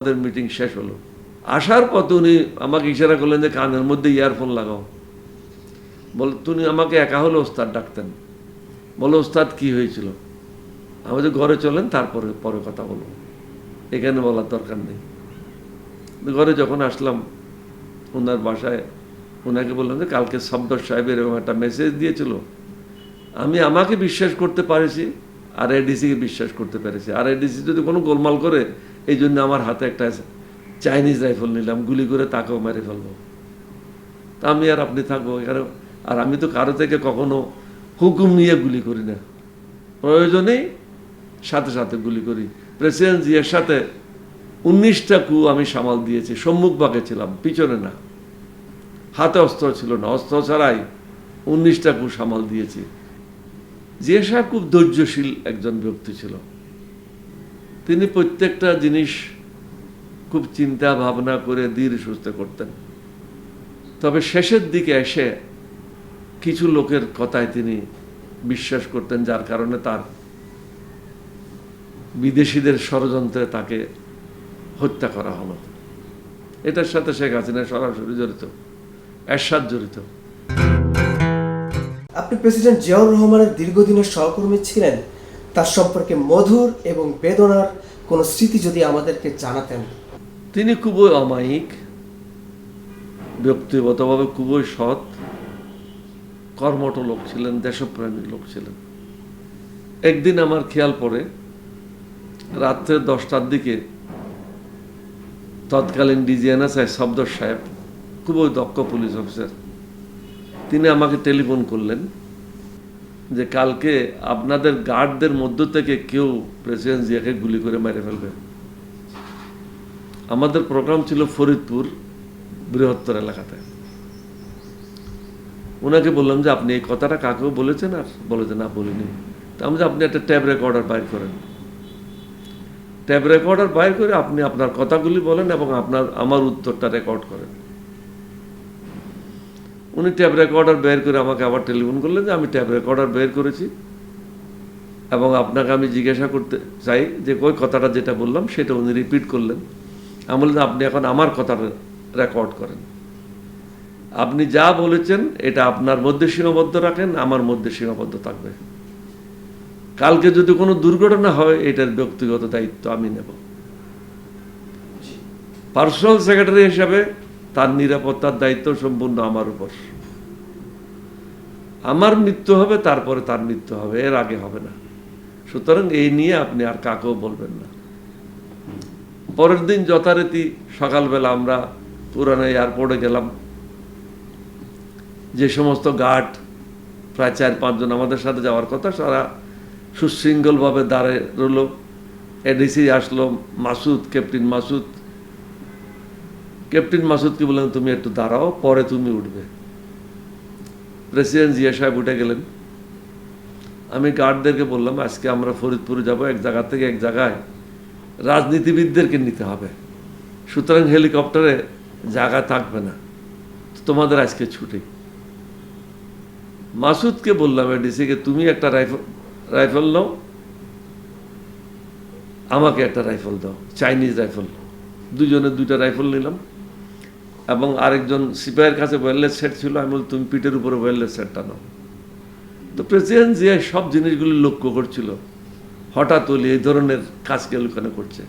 আমাদের মিটিং শেষ হলো। আসার তো উনি আমাকে ইশারা করলেন যে কানের মধ্যে ইয়ারফোন লাগাও। বল, তুমি আমাকে একা হলে ওস্তাদ ডাকতেন। বলো, ওস্তাদ, কি হয়েছিল? আমাদের ঘরে চলেন, তারপরে, পরে কথা বলব। এখানে বলার দরকার নেই। ঘরে যখন আসলাম ওনার বাসায় ওনাকে বললাম যে, কালকে শব্দর সাহেব এরকম একটা মেসেজ দিয়েছিল। আমি আমাকে বিশ্বাস করতে পারেছি, আর এডিসিকে বিশ্বাস করতে পেরেছি। আর এডিসি যদি কোনো গোলমাল করে এই জন্য আমার হাতে একটা চাইনিজ রাইফেল নিলাম, গুলি করে তাকেও মেরে ফেলব। তা আমি আর আপনি থাকব এখানে আর আমি তো কারও থেকে কখনো হুকুম নিয়ে গুলি করি না। প্রয়োজনেই সাথে সাথে গুলি করি। প্রেসিডেন্ট জিয়ার সাথে উনিশটা কু আমি সামাল দিয়েছি, সম্মুখ ভাগে ছিলাম, পিছনে না। হাতে অস্ত্র ছিল না, অস্ত্র ছাড়াই উনিশটা কু সামাল দিয়েছি। জিয়া সাহেব খুব ধৈর্যশীল একজন ব্যক্তি ছিল। তিনি প্রত্যেকটা জিনিস খুব চিন্তা ভাবনা করে ধীর সুস্থে করতেন। তবে শেষের দিকে এসে কিছু লোকের কথায় তিনি বিশ্বাস করতেন, যার কারণে তার বিদেশিদের ষড়যন্ত্রে তাকে হত্যা করা হলো। এটার সাথে শেখ হাসিনা সরাসরি জড়িত, এরশাদ জড়িত। আপনি প্রেসিডেন্ট জিয়াউর রহমানের দীর্ঘদিনের সহকর্মী ছিলেন। তার সম্পর্কে মধুর এবং বেদনার কোনো স্মৃতি যদি আমাদেরকে জানাতেন। তিনি খুবই অমায়িক, ব্যক্তিগতভাবে খুবই সৎ, কর্মঠ লোক ছিলেন দেশপ্রেমী লোক ছিলেন। একদিন আমার খেয়াল পড়ে, রাত্রে দশটার দিকে তৎকালীন ডিজিএনএসআই শব্দর সাহেব, খুবই দক্ষ পুলিশ অফিসার, তিনি আমাকে টেলিফোন করলেন। যে কালকে আপনাদের গার্ডদের মধ্য থেকে কেউ প্রেসিডেন্ট জিয়াকে গুলি করে মেরে ফেলবে। আমাদের প্রোগ্রাম ছিল ফরিদপুর বৃহত্তর এলাকাতে। ওনাকে বললাম যে, আপনি এই কথাটা কাকেও বলেছেন আর? বলে যে, না, বলিনি। তা আমি যে, আপনি একটা ট্যাব রেকর্ডার বাইর করেন। ট্যাব রেকর্ডার বাইর করে আপনি আপনার কথাগুলি বলেন এবং আপনার, আমার উত্তরটা রেকর্ড করেন। উনি ট্যাব রেকর্ডার বের করে আমাকে আবার টেলিফোন করলেন যে আমি ট্যাব রেকর্ডার বের করেছি এবং আপনাকে আমি জিজ্ঞাসা করতে চাই যে ওই কথাটা যেটা বললাম সেটা উনি রিপিট করলেন। আমি বললাম আপনি এখন আমার কথা রেকর্ড করেন। আপনি যা বলেছেন এটা আপনার মধ্যে সীমাবদ্ধ রাখেন আমার মধ্যে সীমাবদ্ধ থাকবে। কালকে যদি কোনো দুর্ঘটনা হয় এটার ব্যক্তিগত দায়িত্ব আমি নেব। পার্সোনাল সেক্রেটারি হিসাবে তার নিরাপত্তার দায়িত্ব সম্পূর্ণ আমার উপর। আমার মৃত্যু হবে, তারপরে তার মৃত্যু হবে, এর আগে হবে না। সুতরাং এই নিয়ে আপনি আর কাকেও বলবেন না। পরের দিন যথারীতি সকালবেলা আমরা পুরানো এয়ারপোর্টে গেলাম। যে সমস্ত গার্ড, প্রায় চার পাঁচজন আমাদের সাথে যাওয়ার কথা, সারা সুশৃঙ্খলভাবে দাঁড়িয়ে রইল। এডিসি আসলো, মাসুদ, ক্যাপ্টেন মাসুদ ক্যাপ্টেন মাসুদকে বললেন, তুমি একটু দাঁড়াও, পরে তুমি উঠবে। প্রেসিডেন্ট জিয়া সাহেব উঠে গেলেন। আমি গার্ডদেরকে বললাম, আজকে আমরা ফরিদপুরে যাব, এক জায়গা থেকে এক জায়গায় রাজনীতিবিদদেরকে নিতে হবে। সুতরাং হেলিকপ্টারে জায়গা থাকবে না। তোমাদের আজকে ছুটি। মাসুদকে বললাম এডিসিকে তুমি একটা রাইফেল রাইফেল নাও। আমাকে একটা রাইফেল দাও, চাইনিজ রাইফেল। দুজনে দুইটা রাইফেল নিলাম। এবং আরেকজন সিপাহের কাছে ওয়্যারলেস সেট ছিল, আমি বলি তুমি পিঠের উপরে ওয়্যারলেস সেটটা নাও। তো প্রেসিডেন্ট জিয়া সব জিনিসগুলি লক্ষ্য করছিল। হঠাৎ ওলি এই ধরনের কাজকে ওখানে করছে।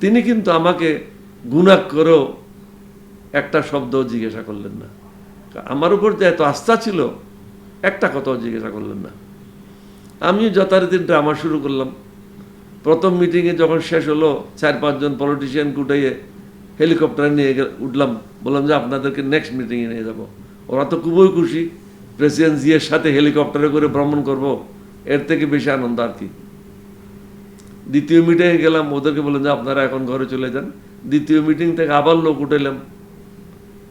তিনি কিন্তু আমাকে গুণাক করেও একটা শব্দ জিজ্ঞাসা করলেন না। আমার উপর যে এত আস্থা ছিল, একটা কথাও জিজ্ঞাসা করলেন না। আমি যথারীতি ড্রামা শুরু করলাম। প্রথম মিটিংয়ে যখন শেষ হলো, চার পাঁচজন পলিটিশিয়ান কুটাইয়ে হেলিকপ্টারে নিয়ে উঠলাম, বললাম যে আপনাদেরকে নেক্সট মিটিংয়ে নিয়ে যাব। ওরা তো খুবই খুশি প্রেসিডেন্ট জিয়ের সাথে হেলিকপ্টারে করে ভ্রমণ করব, এর থেকে বেশি আনন্দ আর কি। দ্বিতীয় মিটিংয়ে গেলাম, ওদেরকে বললাম যে আপনারা এখন ঘরে চলে যান। দ্বিতীয় মিটিং থেকে আবার লোক উঠেলাম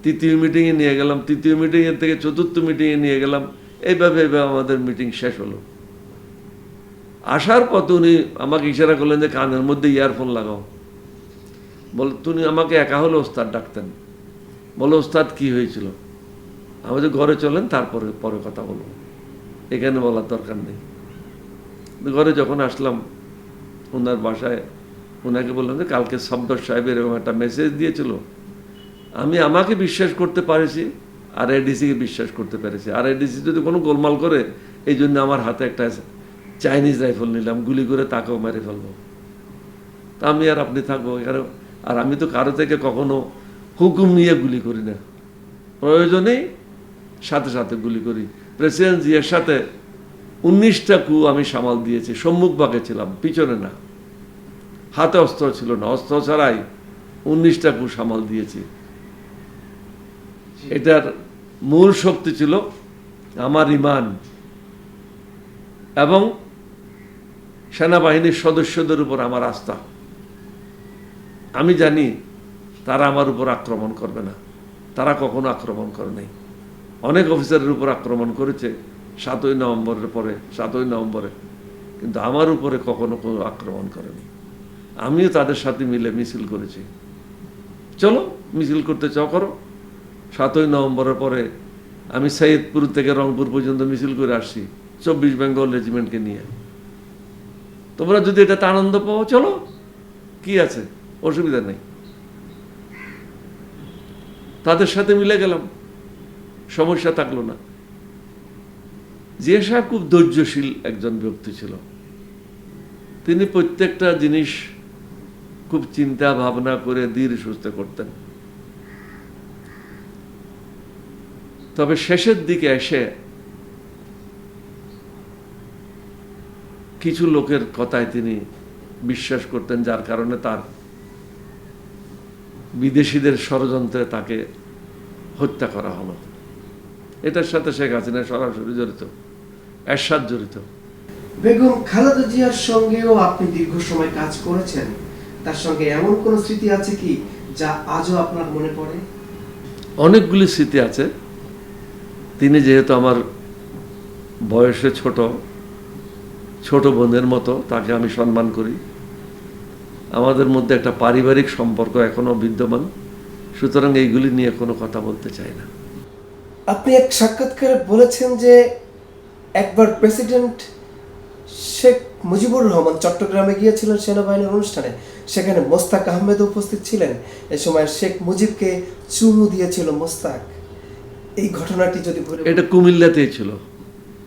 তৃতীয় মিটিংয়ে নিয়ে গেলাম, তৃতীয় মিটিংয়ের থেকে চতুর্থ মিটিংয়ে নিয়ে গেলাম। এইভাবে এইভাবে আমাদের মিটিং শেষ হলো। আসার পথে উনি আমাকে ইশারা করলেন যে কানের মধ্যে ইয়ারফোন লাগাও। বল, তুমি আমাকে একা হলে ওস্তাদ ডাকতেন। বলো, ওস্তাদ, কি হয়েছিল? আমি যে ঘরে চলেন, তারপরে, পরে কথা বলব। এখানে বলার দরকার নেই। ঘরে যখন আসলাম, ওনার বাসায়, ওনাকে বললাম যে, কালকে সফদর সাহেব এরকম একটা মেসেজ দিয়েছিল। আমি আমাকে বিশ্বাস করতে পারেছি, আর এডিসিকে বিশ্বাস করতে পেরেছি। আর এডিসি যদি কোনো গোলমাল করে, এই জন্য আমার হাতে একটা চাইনিজ রাইফেল নিলাম, গুলি করে তাকেও মেরে ফেলব। তা আমি আর আপনি থাকব, এখানে আর আমি তো কারও থেকে কখনো হুকুম নিয়ে গুলি করি না। প্রয়োজনেই সাথে সাথে গুলি করি। প্রেসিডেন্ট জিয়ার সাথে উনিশটা কু আমি সামাল দিয়েছি, সম্মুখ ভাগে ছিলাম, পিছনে না। হাতে অস্ত্র ছিল না, অস্ত্র ছাড়াই উনিশটা কু সামাল দিয়েছি। এটার মূল শক্তি ছিল আমার ইমান এবং সেনাবাহিনীর সদস্যদের উপর আমার আস্থা। আমি জানি তারা আমার উপর আক্রমণ করবে না। তারা কখনো আক্রমণ করে নাই। অনেক অফিসারের উপর আক্রমণ করেছে সাতই নভেম্বরের পরে, সাতই নভেম্বরে। কিন্তু আমার উপরে কখনো কোনো আক্রমণ করেনি। আমিও তাদের সাথে মিলে মিছিল করেছি। চলো, মিছিল করতে চাও, করো। সাতই নভেম্বরের পরে আমি সৈয়দপুর থেকে রংপুর পর্যন্ত মিছিল করে আসছি চব্বিশ বেঙ্গল রেজিমেন্টকে নিয়ে। তোমরা যদি এটাতে আনন্দ পাও, চলো। কি আছে? অসুবিধা নেই। তাদের সাথে মিলে গেলাম। সমস্যা থাকল না। জিয়া সাহেব খুব ধৈর্যশীল একজন ব্যক্তি ছিল। তিনি প্রত্যেকটা জিনিস খুব চিন্তা ভাবনা করে ধীরে সুস্থ করতেন। তবে শেষের দিকে এসে কিছু লোকের কথায় তিনি বিশ্বাস করতেন, যার কারণে তার বিদেশিদের ষড়যন্ত্রে তাকে হত্যা করা হলো। এটার সাথে শেখ হাসিনা সরাসরি জড়িত এরশাদ জড়িত। বেগম খালেদা জিয়ার সঙ্গেও আপনি দীর্ঘ সময় কাজ করেছেন। তার সঙ্গে এমন কোনো স্মৃতি আছে কি যা আজও আপনার মনে পড়ে? অনেকগুলি স্মৃতি আছে। তিনি যেহেতু আমার বয়সে ছোট ছোট বোনের মতো তাকে আমি সম্মান করি। আমাদের মধ্যে একটা পারিবারিক সম্পর্ক এখনও বিদ্যমান সুতরাং এইগুলি নিয়ে কোনো কথা বলতে চাই না। আপনি এক সাক্ষাৎকারে বলেছেন যে একবার প্রেসিডেন্ট শেখ মুজিবুর রহমান চট্টগ্রামে গিয়েছিলেন সেনাবাহিনীর অনুষ্ঠানে সেখানে মোস্তাক আহমেদ উপস্থিত ছিলেন। এ সময় শেখ মুজিবকে চুমু দিয়েছিল মোস্তাক। এই ঘটনাটি যদি এটা কুমিল্লাতেই ছিল।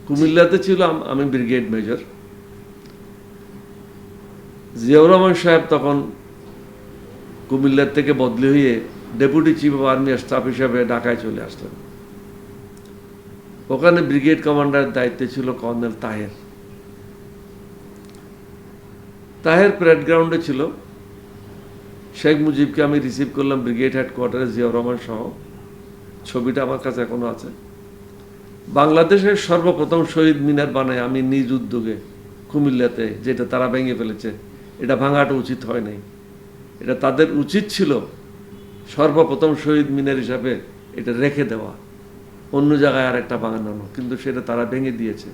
কুমিল্লাতে ছিল আম- আমি ব্রিগেড মেজর। জিয়াউর রহমান সাহেব তখন কুমিল্লার থেকে বদলি হয়ে deputy chief of army staff হিসাবে ঢাকায় চলে আসলেন। ওখানে ব্রিগেড কমান্ডারের দায়িত্বে ছিল কর্নেল তাহের। তাহের প্যারেড গ্রাউন্ডে ছিল। শেখ মুজিবকে আমি রিসিভ করলাম ব্রিগেড হেডকোয়ার্টারে জিয়াউর রহমান সহ। ছবিটা আমার কাছে এখনও আছে। বাংলাদেশের সর্বপ্রথম শহীদ মিনার বানায় আমি নিজ উদ্যোগে কুমিল্লাতে, যেটা তারা ভেঙে ফেলেছে এটা ভাঙাটা উচিত হয় নাই। এটা তাদের উচিত ছিল সর্বপ্রথম শহীদ মিনার হিসাবে এটা রেখে দেওয়া। অন্য জায়গায় আর একটা বানানো, কিন্তু সেটা তারা ভেঙে দিয়েছে।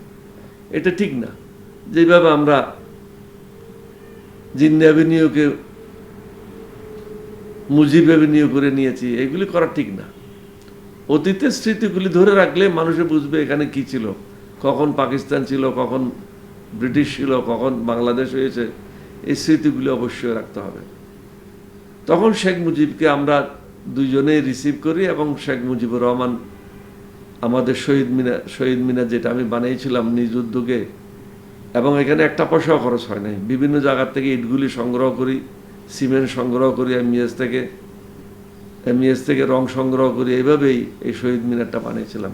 এটা ঠিক না। যেভাবে আমরা জিন্না অ্যাভিনিউকে মুজিব অ্যাভিনিউ করে নিয়েছি, এগুলি করা ঠিক না। অতীতের স্মৃতিগুলি ধরে রাখলে মানুষে বুঝবে এখানে কি ছিল। কখন পাকিস্তান ছিল, কখন ব্রিটিশ ছিল, কখন বাংলাদেশ হয়েছে। এই স্মৃতিগুলি অবশ্যই রাখতে হবে। তখন শেখ মুজিবকে আমরা দুজনেই রিসিভ করি এবং শেখ মুজিবুর রহমান আমাদের শহীদ মিনার শহীদ মিনার যেটা আমি বানিয়েছিলাম নিজ উদ্যোগে এবং এখানে একটা পয়সাও খরচ হয় নাই। বিভিন্ন জায়গার থেকে ইটগুলি সংগ্রহ করি, সিমেন্ট সংগ্রহ করি এমইএস থেকে এমইএস থেকে রং সংগ্রহ করি, এইভাবেই এই শহীদ মিনারটা বানিয়েছিলাম।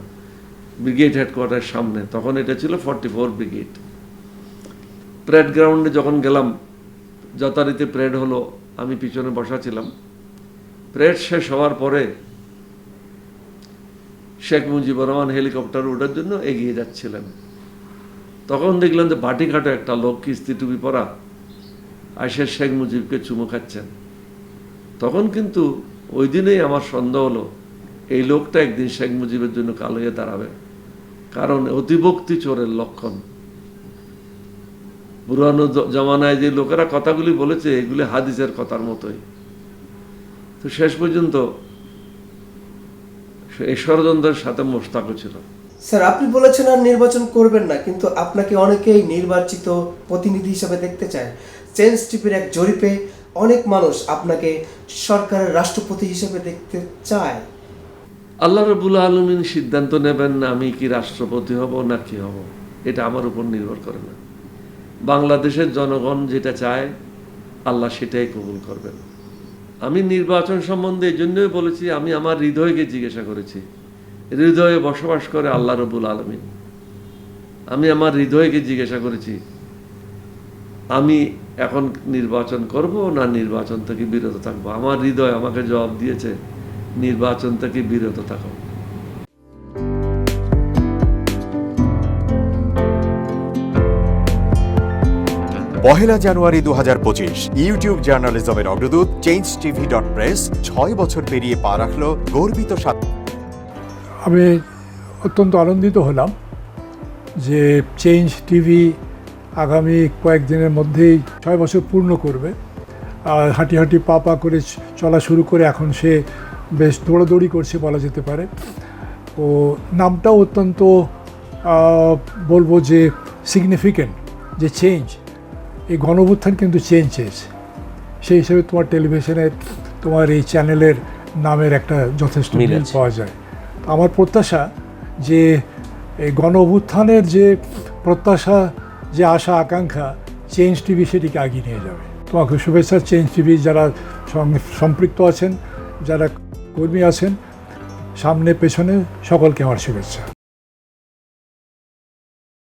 ব্রিগেড হেডকোয়ার্টারের সামনে। তখন এটা ছিল ফর্টি ফোর ব্রিগেড প্রেড গ্রাউন্ডে যখন গেলাম যথারীতি প্রেড হলো, আমি পিছনে বসা ছিলাম। প্রেড শেষ হওয়ার পরে শেখ মুজিবুর রহমান হেলিকপ্টার ওঠার জন্য এগিয়ে যাচ্ছিলেন। তখন দেখলাম যে বাটিঘাটে একটা লোক কিস্তি টুপি পরা আইসে শেখ মুজিবকে চুমু খাচ্ছেন। তখন কিন্তু ওই দিনেই আমার সন্দেহ হলো, এই লোকটা একদিন শেখ মুজিবের জন্য কালো হয়ে দাঁড়াবে। কারণ অতিভক্তি চোরের লক্ষণ। পুরানো জমানায় যে লোকেরা কথাগুলি বলেছে এগুলি হাদিসের কথার মতোই। তো শেষ পর্যন্ত এই ষড়যন্ত্রের সাথে মোস্তাকও ছিল। স্যার আপনি বলেছেন আর নির্বাচন করবেন না কিন্তু আপনাকে অনেকেই নির্বাচিত প্রতিনিধি হিসেবে দেখতে চায়। চেঞ্জ টিভির এক জরিপে অনেক মানুষ আপনাকে সরকারের রাষ্ট্রপতি হিসেবে দেখতে চায়। আল্লাহ রবুল আলমিন সিদ্ধান্ত নেবেন না আমি কি রাষ্ট্রপতি হব না কি হব এটা আমার উপর নির্ভর করে না। বাংলাদেশের জনগণ যেটা চায়, আল্লাহ সেটাই কবুল করবেন। আমি নির্বাচন সম্বন্ধে এই জন্যই বলেছি, আমি আমার হৃদয়কে জিজ্ঞাসা করেছি। হৃদয়ে বসবাস করে আল্লাহ রবুল আলমিন। আমি আমার হৃদয়কে জিজ্ঞাসা করেছি, আমি এখন নির্বাচন করব না নির্বাচন থেকে বিরত থাকব? আমার হৃদয় আমাকে জবাব দিয়েছে, নির্বাচন থেকে বিরত থাকো। পহেলা জানুয়ারি দু হাজার পঁচিশ, ইউটিউব জার্নালিজমের অগ্রদূত চেঞ্জ টিভি ডট প্রেস ছয় বছর পেরিয়ে পা রাখল গর্বিত সাত আমি অত্যন্ত আনন্দিত হলাম যে চেঞ্জ টিভি আগামী কয়েকদিনের মধ্যেই ছয় বছর পূর্ণ করবে। হাঁটি হাঁটি পা পা করে চলা শুরু করে এখন সে বেশ দৌড়াদৌড়ি করছে বলা যেতে পারে। ও নামটাও অত্যন্ত বলব যে সিগনিফিকেন্ট যে চেঞ্জ এই গণভুত্থান কিন্তু চেঞ্জ চেয়েছে সেই হিসেবে তোমার টেলিভিশনের তোমার এই চ্যানেলের নামের একটা যথেষ্ট মিল পাওয়া যায়। আমার প্রত্যাশা যে এই গণ অভ্যুত্থানের যে প্রত্যাশা যে আশা আকাঙ্ক্ষা চেঞ্জ টিভি সেটিকে এগিয়ে নিয়ে যাবে। তোমাকে শুভেচ্ছা চেঞ্জ টিভি যারা সম্পৃক্ত আছেন যারা কর্মী আছেন সামনে পেছনে সকলকে আমার শুভেচ্ছা।